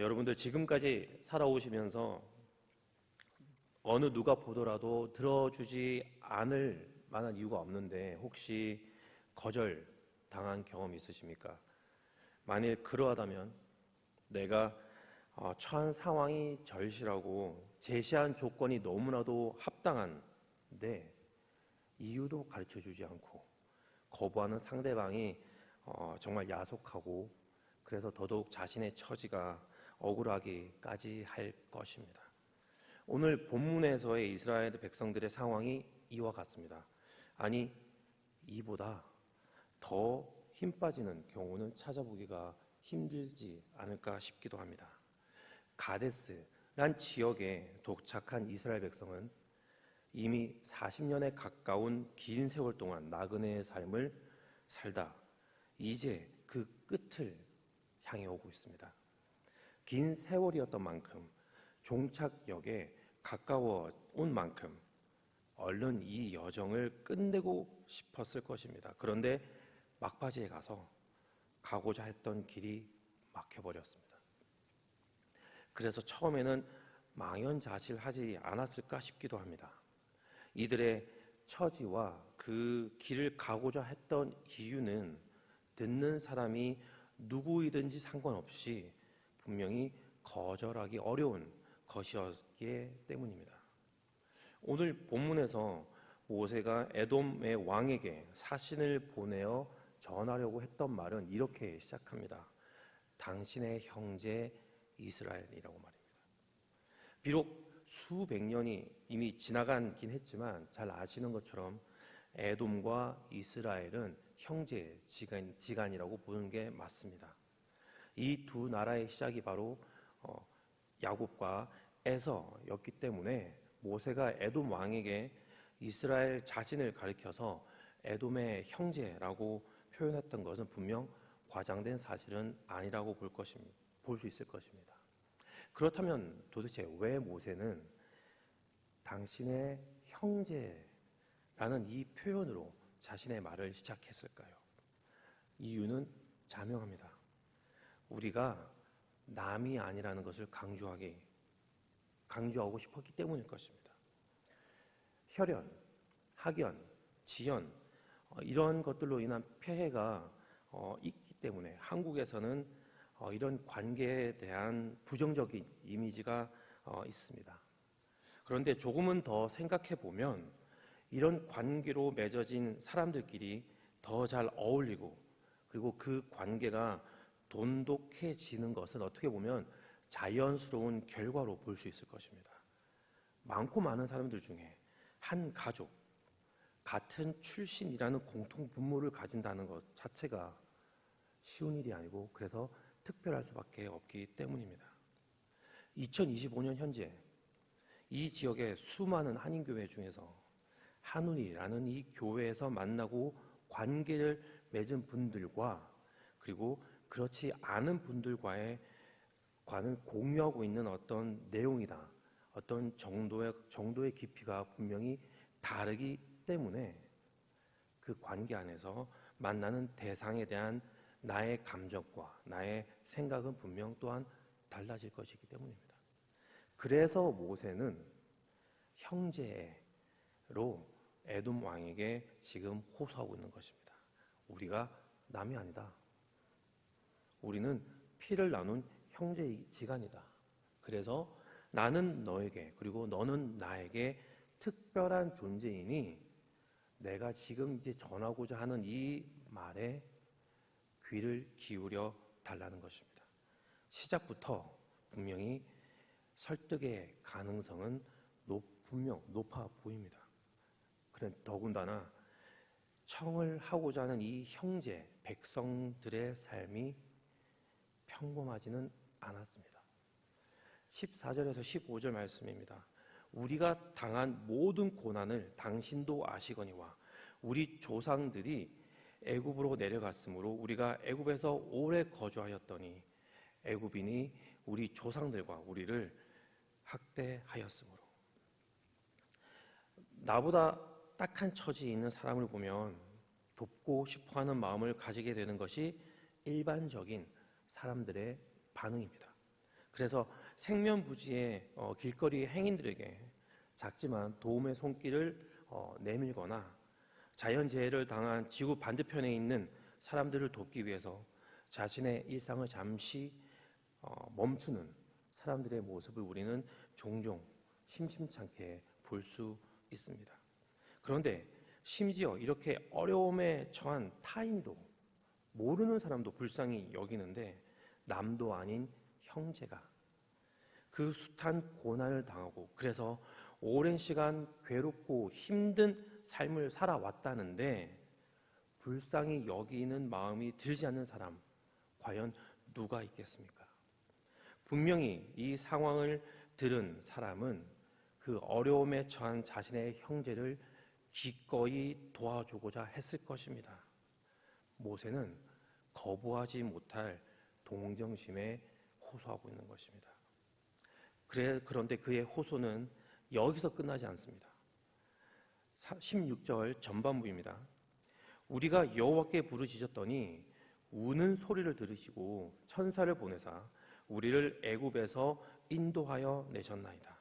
여러분들 지금까지 살아오시면서 어느 누가 보더라도 들어주지 않을 만한 이유가 없는데 혹시 거절 당한 경험 있으십니까? 만일 그러하다면 내가 어, 처한 상황이 절실하고 제시한 조건이 너무나도 합당한데 이유도 가르쳐 주지 않고 거부하는 상대방이 어, 정말 야속하고 그래서 더더욱 자신의 처지가 억울하기까지 할 것입니다. 오늘 본문에서의 이스라엘 백성들의 상황이 이와 같습니다. 아니 이보다 더 힘 빠지는 경우는 찾아보기가 힘들지 않을까 싶기도 합니다. 가데스란 지역에 도착한 이스라엘 백성은 이미 40년에 가까운 긴 세월 동안 나그네의 삶을 살다 이제 그 끝을 향해 오고 있습니다. 긴 세월이었던 만큼 종착역에 가까워 온 만큼 얼른 이 여정을 끝내고 싶었을 것입니다. 그런데 막바지에 가서 가고자 했던 길이 막혀버렸습니다. 그래서 처음에는 망연자실하지 않았을까 싶기도 합니다. 이들의 처지와 그 길을 가고자 했던 이유는 듣는 사람이 누구이든지 상관없이 분명히 거절하기 어려운 것이었기 때문입니다. 오늘 본문에서 모세가 에돔의 왕에게 사신을 보내어 전하려고 했던 말은 이렇게 시작합니다. 당신의 형제 이스라엘이라고 말입니다. 비록 수백 년이 이미 지나간긴 했지만 잘 아시는 것처럼 에돔과 이스라엘은 형제 지간, 지간이라고 보는 게 맞습니다. 이 두 나라의 시작이 바로 어, 야곱과 에서였기 때문에 모세가 에돔 왕에게 이스라엘 자신을 가리켜서 에돔의 형제라고 표현했던 것은 분명 과장된 사실은 아니라고 볼 것입니다. 볼 수 있을 것입니다. 그렇다면 도대체 왜 모세는 당신의 형제라는 이 표현으로 자신의 말을 시작했을까요? 이유는 자명합니다. 우리가 남이 아니라는 것을 강조하기 강조하고 싶었기 때문일 것입니다. 혈연, 학연, 지연 어, 이런 것들로 인한 폐해가 어, 있기 때문에 한국에서는 어, 이런 관계에 대한 부정적인 이미지가 어, 있습니다. 그런데 조금은 더 생각해 보면 이런 관계로 맺어진 사람들끼리 더 잘 어울리고 그리고 그 관계가 돈독해지는 것은 어떻게 보면 자연스러운 결과로 볼 수 있을 것입니다. 많고 많은 사람들 중에 한 가족, 같은 출신이라는 공통 분모를 가진다는 것 자체가 쉬운 일이 아니고 그래서 특별할 수밖에 없기 때문입니다. 2025년 현재 이 지역의 수많은 한인교회 중에서 한운이라는 이 교회에서 만나고 관계를 맺은 분들과 그리고 그렇지 않은 분들과의 과는 공유하고 있는 어떤 내용이다. 어떤 정도의 정도의 깊이가 분명히 다르기 때문에 그 관계 안에서 만나는 대상에 대한 나의 감정과 나의 생각은 분명 또한 달라질 것이기 때문입니다. 그래서 모세는 형제로 에돔 왕에게 지금 호소하고 있는 것입니다. 우리가 남이 아니다. 우리는 피를 나눈 형제지간이다. 그래서 나는 너에게 그리고 너는 나에게 특별한 존재이니 내가 지금 이제 전하고자 하는 이 말에 귀를 기울여 달라는 것입니다. 시작부터 분명히 설득의 가능성은 높, 분명 높아 보입니다. 그런 더군다나 청을 하고자 하는 이 형제 백성들의 삶이 평범하지는 않았습니다. 14절에서 15절 말씀입니다. 우리가 당한 모든 고난을 당신도 아시거니와 우리 조상들이 애굽으로 내려갔으므로 우리가 애굽에서 오래 거주하였더니 애굽인이 우리 조상들과 우리를 학대하였으므로 나보다 딱한 처지에 있는 사람을 보면 돕고 싶어하는 마음을 가지게 되는 것이 일반적인 사람들의 반응입니다. 그래서 생면부지의 어, 길거리 행인들에게 작지만 도움의 손길을 어, 내밀거나 자연재해를 당한 지구 반대편에 있는 사람들을 돕기 위해서 자신의 일상을 잠시 어, 멈추는 사람들의 모습을 우리는 종종 심심찮게 볼 수 있습니다. 그런데 심지어 이렇게 어려움에 처한 타인도 모르는 사람도 불쌍히 여기는데 남도 아닌 형제가 그 숱한 고난을 당하고 그래서 오랜 시간 괴롭고 힘든 삶을 살아왔다는데 불쌍히 여기는 마음이 들지 않는 사람 과연 누가 있겠습니까? 분명히 이 상황을 들은 사람은 그 어려움에 처한 자신의 형제를 기꺼이 도와주고자 했을 것입니다. 모세는 거부하지 못할 동정심에 호소하고 있는 것입니다. 그래, 그런데 그의 호소는 여기서 끝나지 않습니다. 16절 전반부입니다. 우리가 여호와께 부르짖었더니 우는 소리를 들으시고 천사를 보내사 우리를 애굽에서 인도하여 내셨나이다.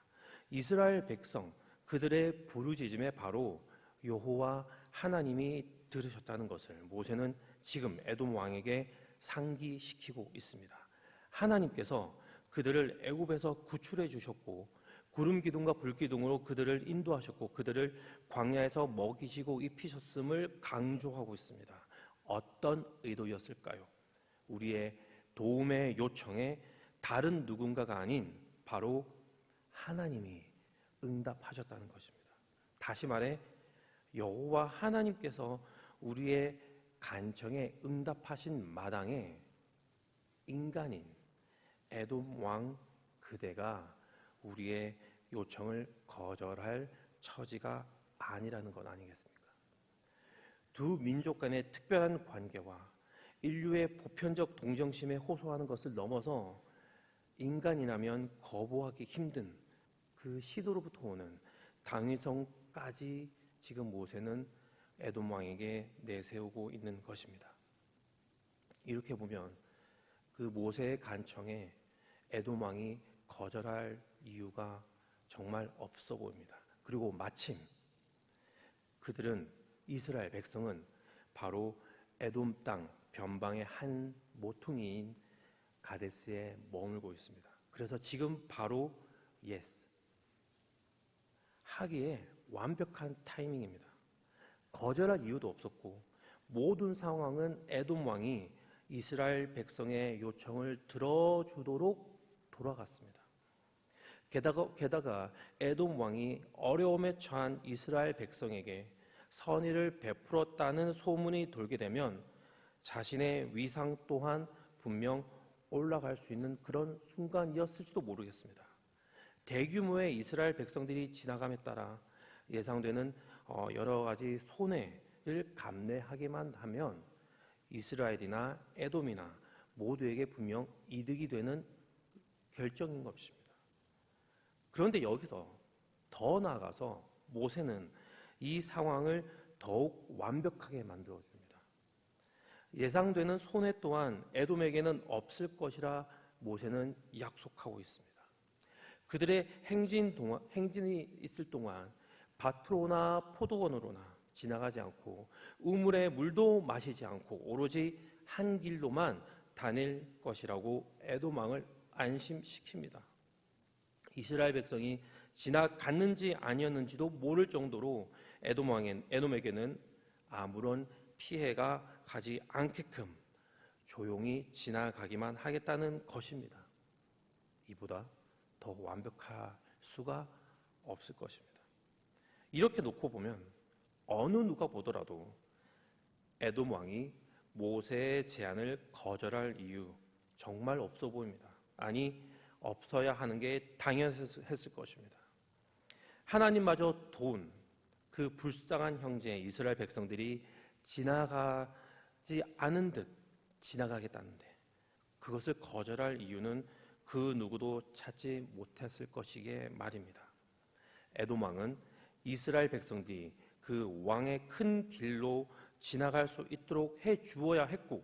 이스라엘 백성 그들의 부르짖음에 바로 여호와 하나님이 들으셨다는 것을 모세는 지금 에돔 왕에게 상기시키고 있습니다. 하나님께서 그들을 애굽에서 구출해 주셨고 구름 기둥과 불 기둥으로 그들을 인도하셨고 그들을 광야에서 먹이시고 입히셨음을 강조하고 있습니다. 어떤 의도였을까요? 우리의 도움의 요청에 다른 누군가가 아닌 바로 하나님이 응답하셨다는 것입니다. 다시 말해 여호와 하나님께서 우리의 간청에 응답하신 마당에 인간인 에돔 왕 그대가 우리의 요청을 거절할 처지가 아니라는 것 아니겠습니까? 두 민족 간의 특별한 관계와 인류의 보편적 동정심에 호소하는 것을 넘어서 인간이라면 거부하기 힘든 그 시도로부터 오는 당위성까지 지금 모세는 에돔 왕에게 내세우고 있는 것입니다. 이렇게 보면 그 모세의 간청에 에돔 왕이 거절할 이유가 정말 없어 보입니다. 그리고 마침 그들은 이스라엘 백성은 바로 에돔 땅 변방의 한 모퉁이인 가데스에 머물고 있습니다. 그래서 지금 바로 예스 하기에 완벽한 타이밍입니다. 거절할 이유도 없었고 모든 상황은 에돔 왕이 이스라엘 백성의 요청을 들어주도록 돌아갔습니다. 게다가, 게다가 에돔 왕이 어려움에 처한 이스라엘 백성에게 선의를 베풀었다는 소문이 돌게 되면 자신의 위상 또한 분명 올라갈 수 있는 그런 순간이었을지도 모르겠습니다. 대규모의 이스라엘 백성들이 지나감에 따라 예상되는 어, 여러 가지 손해를 감내하기만 하면 이스라엘이나 에돔이나 모두에게 분명 이득이 되는 결정인 것입니다. 그런데 여기서 더 나아가서 모세는 이 상황을 더욱 완벽하게 만들어 줍니다. 예상되는 손해 또한 에돔에게는 없을 것이라 모세는 약속하고 있습니다. 그들의 행진 동안, 행진이 있을 동안 밭으로나 포도원으로나 지나가지 않고 우물의 물도 마시지 않고 오로지 한 길로만 다닐 것이라고 에도망을 안심시킵니다. 이스라엘 백성이 지나갔는지 아니었는지도 모를 정도로 에돔에게는 아무런 피해가 가지 않게끔 조용히 지나가기만 하겠다는 것입니다. 이보다 더 완벽할 수가 없을 것입니다. 이렇게 놓고 보면 어느 누가 보더라도 에돔 왕이 모세의 제안을 거절할 이유 정말 없어 보입니다. 아니 없어야 하는 게 당연했을 것입니다. 하나님마저 돈, 그 불쌍한 형제 이스라엘 백성들이 지나가지 않은 듯 지나가겠다는데 그것을 거절할 이유는 그 누구도 찾지 못했을 것이기에 말입니다. 에돔 왕은 이스라엘 백성들이 그 왕의 큰 길로 지나갈 수 있도록 해 주어야 했고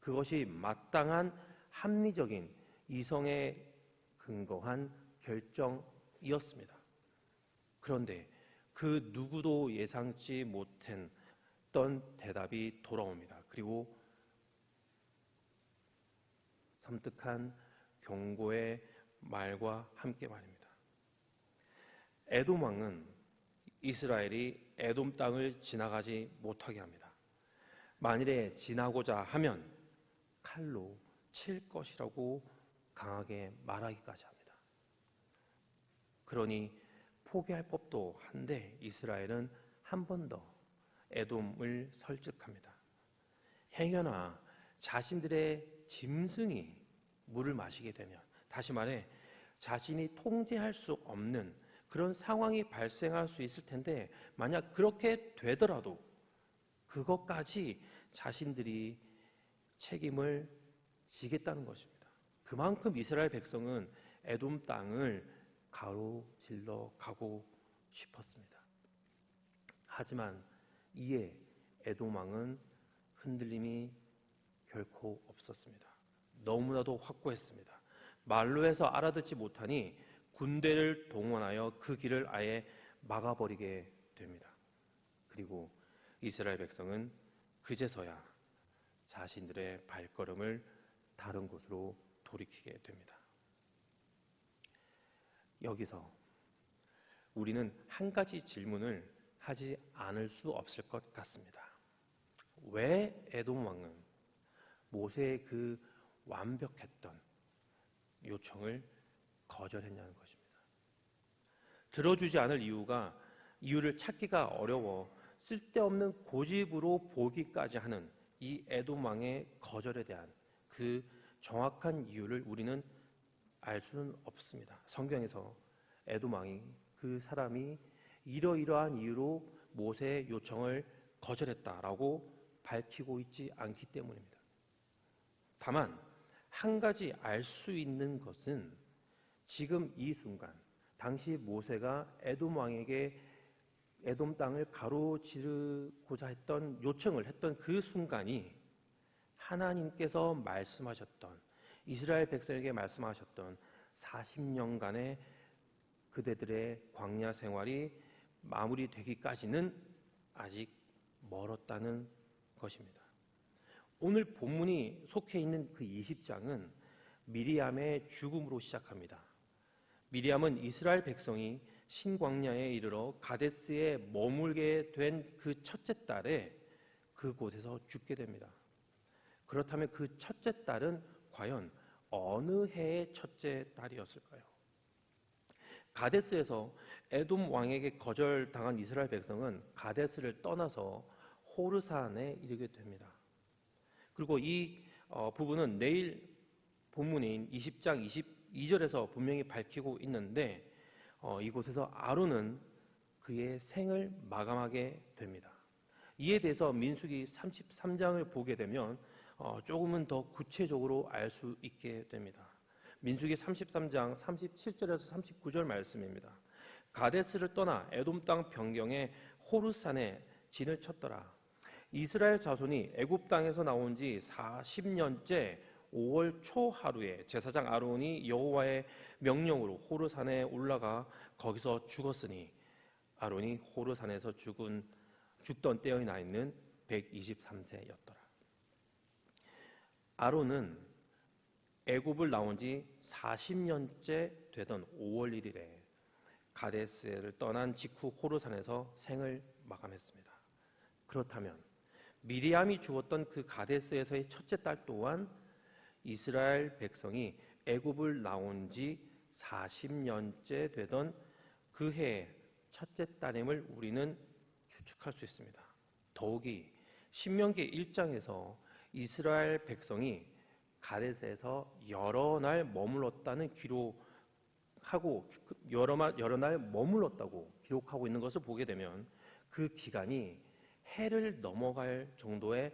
그것이 마땅한 합리적인 이성의 근거한 결정이었습니다. 그런데 그 누구도 예상치 못했던 대답이 돌아옵니다. 그리고 섬뜩한 경고의 말과 함께 말입니다. 에돔 왕은 이스라엘이 에돔 땅을 지나가지 못하게 합니다. 만일에 지나고자 하면 칼로 칠 것이라고 강하게 말하기까지 합니다. 그러니 포기할 법도 한데 이스라엘은 한 번 더 에돔을 설득합니다. 행여나 자신들의 짐승이 물을 마시게 되면 다시 말해 자신이 통제할 수 없는 그런 상황이 발생할 수 있을 텐데 만약 그렇게 되더라도 그것까지 자신들이 책임을 지겠다는 것입니다. 그만큼 이스라엘 백성은 에돔 땅을 가로질러 가고 싶었습니다. 하지만 이에 에돔 왕은 흔들림이 결코 없었습니다. 너무나도 확고했습니다. 말로 해서 알아듣지 못하니 군대를 동원하여 그 길을 아예 막아버리게 됩니다. 그리고 이스라엘 백성은 그제서야 자신들의 발걸음을 다른 곳으로 돌이키게 됩니다. 여기서 우리는 한 가지 질문을 하지 않을 수 없을 것 같습니다. 왜 에돔 왕은 모세의 그 완벽했던 요청을 거절했냐는 것입니다. 들어주지 않을 이유가 이유를 찾기가 어려워 쓸데없는 고집으로 보기까지 하는 이 왕의 거절에 대한 그 정확한 이유를 우리는 알 수는 없습니다. 성경에서 왕이 그 사람이 이러이러한 이유로 모세의 요청을 거절했다라고 밝히고 있지 않기 때문입니다. 다만 한 가지 알 수 있는 것은 지금 이 순간 당시 모세가 에돔 왕에게 에돔 땅을 가로지르고자 했던 요청을 했던 그 순간이 하나님께서 말씀하셨던 이스라엘 백성에게 말씀하셨던 40년간의 그대들의 광야 생활이 마무리되기까지는 아직 멀었다는 것입니다. 오늘 본문이 속해 있는 그 20장은 미리암의 죽음으로 시작합니다. 미리암은 이스라엘 백성이 신광야에 이르러 가데스에 머물게 된 그 첫째 딸에 그곳에서 죽게 됩니다. 그렇다면 그 첫째 딸은 과연 어느 해의 첫째 딸이었을까요? 가데스에서 에돔 왕에게 거절당한 이스라엘 백성은 가데스를 떠나서 호르산에 이르게 됩니다. 그리고 이 어, 부분은 내일 본문인 20장 22절에서 분명히 밝히고 있는데 어, 이곳에서 아론은 그의 생을 마감하게 됩니다. 이에 대해서 민수기 33장을 보게 되면 어, 조금은 더 구체적으로 알 수 있게 됩니다. 민수기 33장 37절에서 39절 말씀입니다. 가데스를 떠나 에돔 땅 변경에 호르산에 진을 쳤더라. 이스라엘 자손이 애굽 땅에서 나온 지 40년째 5월 초 하루에 제사장 아론이 여호와의 명령으로 호르산에 올라가 거기서 죽었으니 아론이 호르산에서 죽은 죽던 때에 나 있는 123세였더라. 아론은 애굽을 나온 지 40년째 되던 5월 1일에 가데스를 떠난 직후 호르산에서 생을 마감했습니다. 그렇다면 미리암이 죽었던 그 가데스에서의 첫째 딸 또한 이스라엘 백성이 애굽을 나온 지 40년째 되던 그 해의 첫째 딸임을 우리는 추측할 수 있습니다. 더욱이 신명기 1장에서 이스라엘 백성이 가데스에서 여러 날 머물렀다는 기록하고 여러, 여러 날 머물렀다고 기록하고 있는 것을 보게 되면 그 기간이 해를 넘어갈 정도의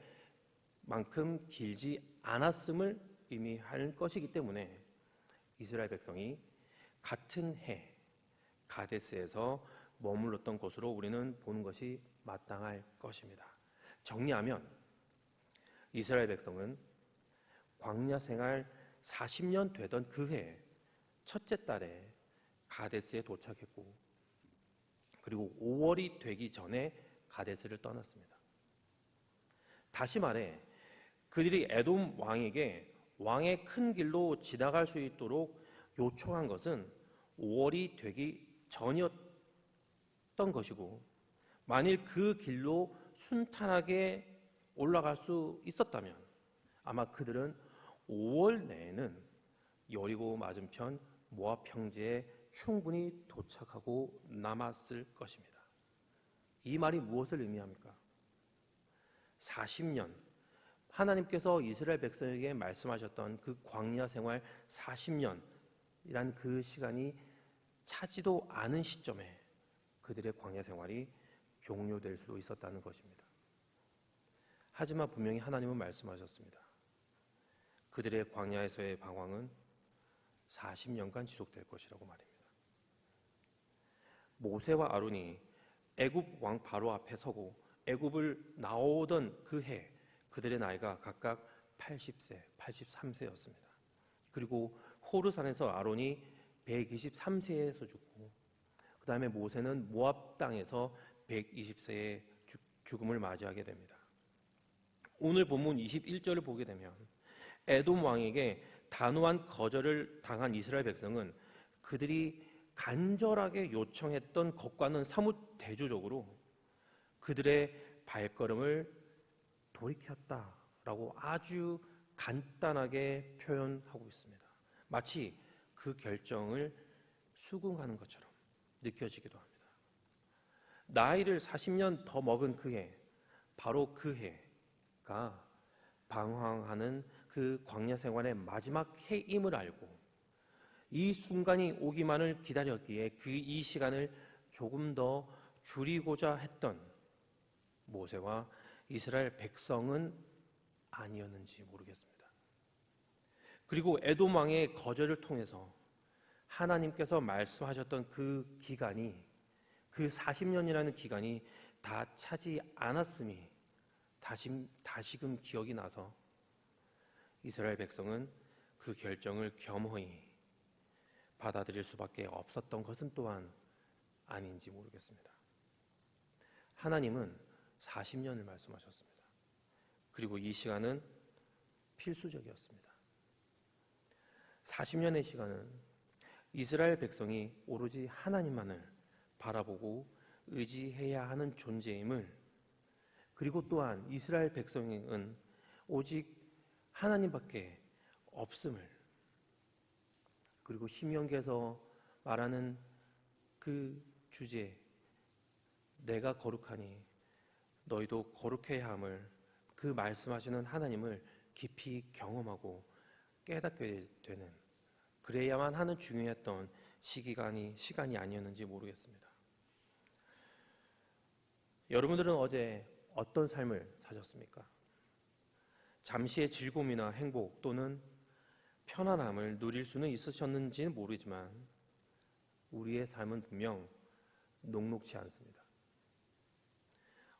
만큼 길지 않았음을 의미할 것이기 때문에 이스라엘 백성이 같은 해 가데스에서 머물렀던 것으로 우리는 보는 것이 마땅할 것입니다. 정리하면 이스라엘 백성은 광야 생활 40년 되던 그 해 첫째 달에 가데스에 도착했고 그리고 5월이 되기 전에 가데스를 떠났습니다. 다시 말해 그들이 에돔 왕에게 왕의 큰 길로 지나갈 수 있도록 요청한 것은 5월이 되기 전이었던 것이고 만일 그 길로 순탄하게 올라갈 수 있었다면 아마 그들은 5월 내에는 여리고 맞은편 모압 평지에 충분히 도착하고 남았을 것입니다. 이 말이 무엇을 의미합니까? 40년 하나님께서 이스라엘 백성에게 말씀하셨던 그 광야 생활 40년이란 그 시간이 차지도 않은 시점에 그들의 광야 생활이 종료될 수도 있었다는 것입니다. 하지만 분명히 하나님은 말씀하셨습니다. 그들의 광야에서의 방황은 40년간 지속될 것이라고 말입니다. 모세와 아론이 애굽 왕 바로 앞에 서고 애굽을 나오던 그 해 그들의 나이가 각각 80세, 83세였습니다. 그리고 호르산에서 아론이 123세에서 죽고 그 다음에 모세는 모압 땅에서 120세의 죽음을 맞이하게 됩니다. 오늘 본문 21절을 보게 되면 에돔 왕에게 단호한 거절을 당한 이스라엘 백성은 그들이 간절하게 요청했던 것과는 사뭇 대조적으로 그들의 발걸음을 돌이켰다라고 아주 간단하게 표현하고 있습니다. 마치 그 결정을 수긍하는 것처럼 느껴지기도 합니다. 나이를 40년 더 먹은 그 해, 바로 그 해가 방황하는 그 광야 생활의 마지막 해임을 알고 이 순간이 오기만을 기다렸기에 그 이 시간을 조금 더 줄이고자 했던 모세와 이스라엘 백성은 아니었는지 모르겠습니다. 그리고 에돔 왕의 거절을 통해서 하나님께서 말씀하셨던 그 기간이 그 40년이라는 기간이 다 차지 않았음이 다시, 다시금 기억이 나서 이스라엘 백성은 그 결정을 겸허히 받아들일 수밖에 없었던 것은 또한 아닌지 모르겠습니다. 하나님은 40년을 말씀하셨습니다. 그리고 이 시간은 필수적이었습니다. 40년의 시간은 이스라엘 백성이 오로지 하나님만을 바라보고 의지해야 하는 존재임을 그리고 또한 이스라엘 백성은 오직 하나님밖에 없음을 그리고 신명기에서 말하는 그 주제 내가 거룩하니 너희도 거룩해야 함을 그 말씀하시는 하나님을 깊이 경험하고 깨닫게 되는 그래야만 하는 중요했던 시기간이 시간이 아니었는지 모르겠습니다. 여러분들은 어제 어떤 삶을 사셨습니까? 잠시의 즐거움이나 행복 또는 편안함을 누릴 수는 있으셨는지는 모르지만 우리의 삶은 분명 녹록치 않습니다.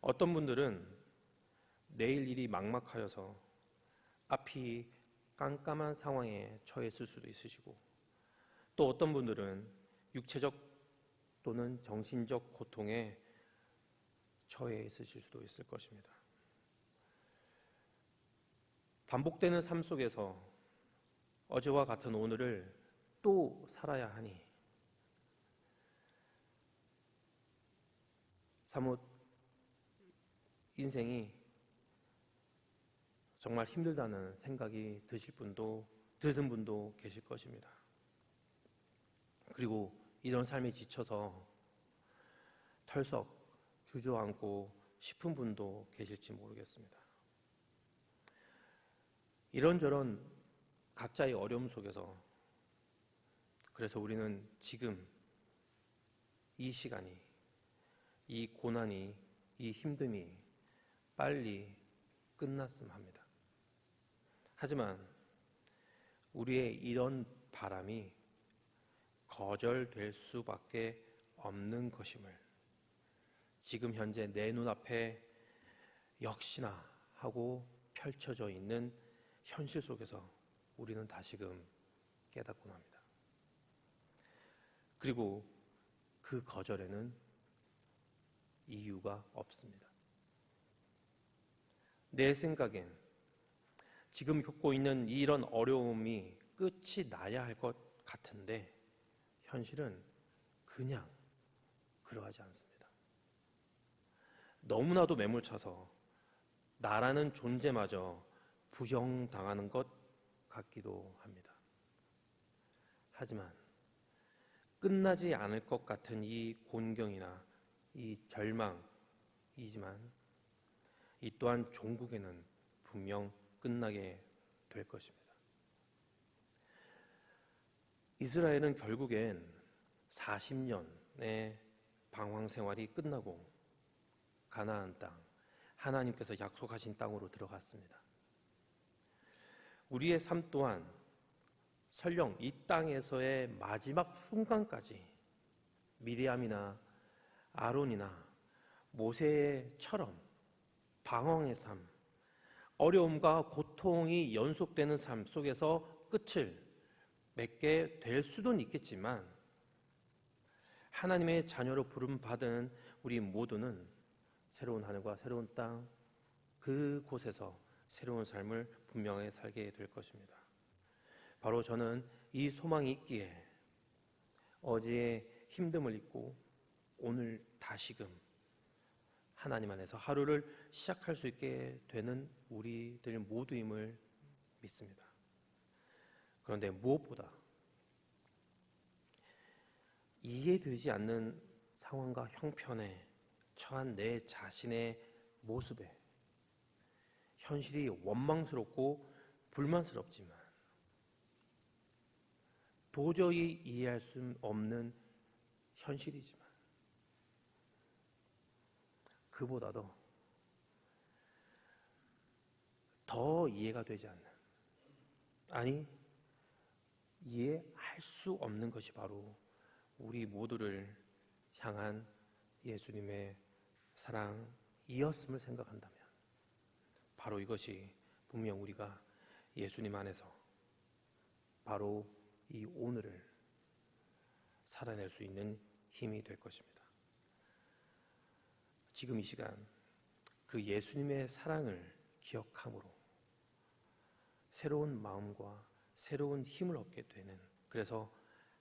어떤 분들은 내일 일이 막막하여서 앞이 깜깜한 상황에 처했을 수도 있으시고 또 어떤 분들은 육체적 또는 정신적 고통에 처해 있으실 수도 있을 것입니다. 반복되는 삶 속에서 어제와 같은 오늘을 또 살아야 하니 사뭇 인생이 정말 힘들다는 생각이 드실 분도 드는 분도 계실 것입니다. 그리고 이런 삶에 지쳐서 털썩 주저앉고 싶은 분도 계실지 모르겠습니다. 이런저런 각자의 어려움 속에서 그래서 우리는 지금 이 시간이 이 고난이 이 힘듦이 빨리 끝났음 합니다. 하지만 우리의 이런 바람이 거절될 수밖에 없는 것임을 지금 현재 내 눈앞에 역시나 하고 펼쳐져 있는 현실 속에서 우리는 다시금 깨닫곤 합니다. 그리고 그 거절에는 이유가 없습니다. 내 생각엔 지금 겪고 있는 이런 어려움이 끝이 나야 할 것 같은데 현실은 그냥 그러하지 않습니다. 너무나도 매몰차서 나라는 존재마저 부정당하는 것 같기도 합니다. 하지만 끝나지 않을 것 같은 이 곤경이나 이 절망이지만 이 또한 종국에는 분명 끝나게 될 것입니다. 이스라엘은 결국엔 40년의 방황 생활이 끝나고 가나안 땅, 하나님께서 약속하신 땅으로 들어갔습니다. 우리의 삶 또한 설령 이 땅에서의 마지막 순간까지 미리암이나 아론이나 모세처럼 방황의 삶, 어려움과 고통이 연속되는 삶 속에서 끝을 맺게 될 수도 있겠지만 하나님의 자녀로 부름 받은 우리 모두는 새로운 하늘과 새로운 땅 그곳에서 새로운 삶을 분명하게 살게 될 것입니다. 바로 저는 이 소망이 있기에 어제의 힘듦을 잊고 오늘 다시금 하나님 안에서 하루를 시작할 수 있게 되는 우리들 모두임을 믿습니다. 그런데 무엇보다 이해되지 않는 상황과 형편에 처한 내 자신의 모습에 현실이 원망스럽고 불만스럽지만 도저히 이해할 수 없는 현실이지만 그보다도 더 이해가 되지 않는 아니 이해할 수 없는 것이 바로 우리 모두를 향한 예수님의 사랑이었음을 생각한다면 바로 이것이 분명 우리가 예수님 안에서 바로 이 오늘을 살아낼 수 있는 힘이 될 것입니다. 지금 이 시간 그 예수님의 사랑을 기억함으로 새로운 마음과 새로운 힘을 얻게 되는 그래서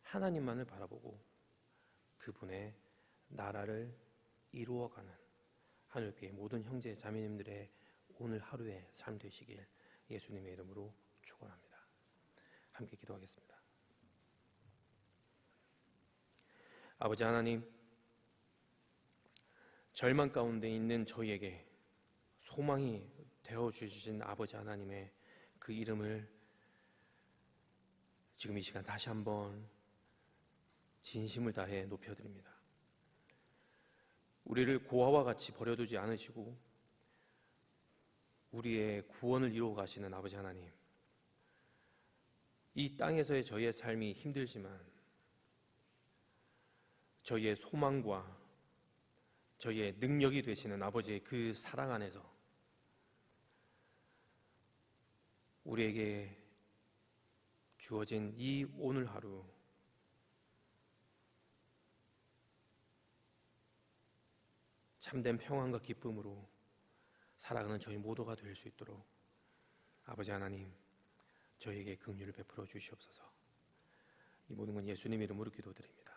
하나님만을 바라보고 그분의 나라를 이루어가는 하늘교회 모든 형제 자매님들의 오늘 하루의 삶 되시길 예수님의 이름으로 축원합니다. 함께 기도하겠습니다. 아버지 하나님 절망 가운데 있는 저희에게 소망이 되어 주신 아버지 하나님의 그 이름을 지금 이 시간 다시 한번 진심을 다해 높여드립니다. 우리를 고아와 같이 버려두지 않으시고 우리의 구원을 이루어 가시는 아버지 하나님. 이 땅에서의 저희의 삶이 힘들지만 저희의 소망과 저희의 능력이 되시는 아버지의 그 사랑 안에서 우리에게 주어진 이 오늘 하루 참된 평안과 기쁨으로 살아가는 저희 모두가 될 수 있도록 아버지 하나님 저희에게 긍휼을 베풀어 주시옵소서. 이 모든 건 예수님 이름으로 기도드립니다.